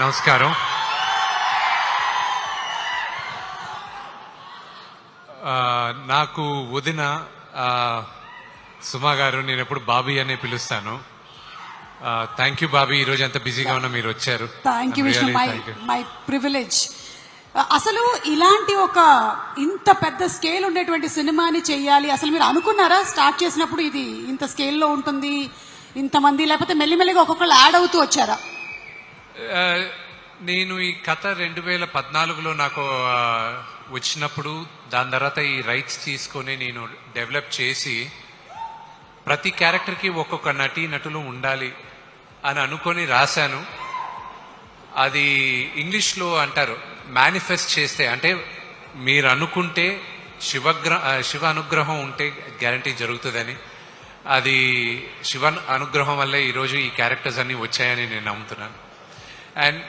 నమస్కారం. నాకు వదిన సుమా గారు నేను ఎప్పుడు బాబీ అనే పిలుస్తాను. థ్యాంక్ యూ బాబీ ఈరోజు ఎంత బిజీగా ఉన్నా మీరు వచ్చారు. Thank you Vishnu my. My privilege అసలు ఇలాంటి ఒక ఇంత పెద్ద స్కేల్ ఉండేటువంటి సినిమాని చెయ్యాలి అసలు మీరు అనుకున్నారా? స్టార్ట్ చేసినప్పుడు ఇది ఇంత స్కేల్లో ఉంటుంది ఇంతమంది లేకపోతే మెల్లిమెల్లిగా ఒక్కొక్కళ్ళు యాడ్ అవుతూ వచ్చారా? నేను ఈ కథ రెండు వేల పద్నాలుగులో నాకు వచ్చినప్పుడు దాని తర్వాత ఈ రైట్స్ తీసుకొని నేను డెవలప్ చేసి ప్రతి క్యారెక్టర్కి ఒక్కొక్క నటి నటులు ఉండాలి అని అనుకొని రాశాను. అది ఇంగ్లీష్లో అంటారు మేనిఫెస్ట్ చేస్తే అంటే మీరు అనుకుంటే శివగ్ర శివ అనుగ్రహం ఉంటే గ్యారంటీ జరుగుతుందని. అది శివ అనుగ్రహం వల్లే ఈరోజు ఈ క్యారెక్టర్స్ అన్నీ వచ్చాయని నేను నమ్ముతున్నాను. And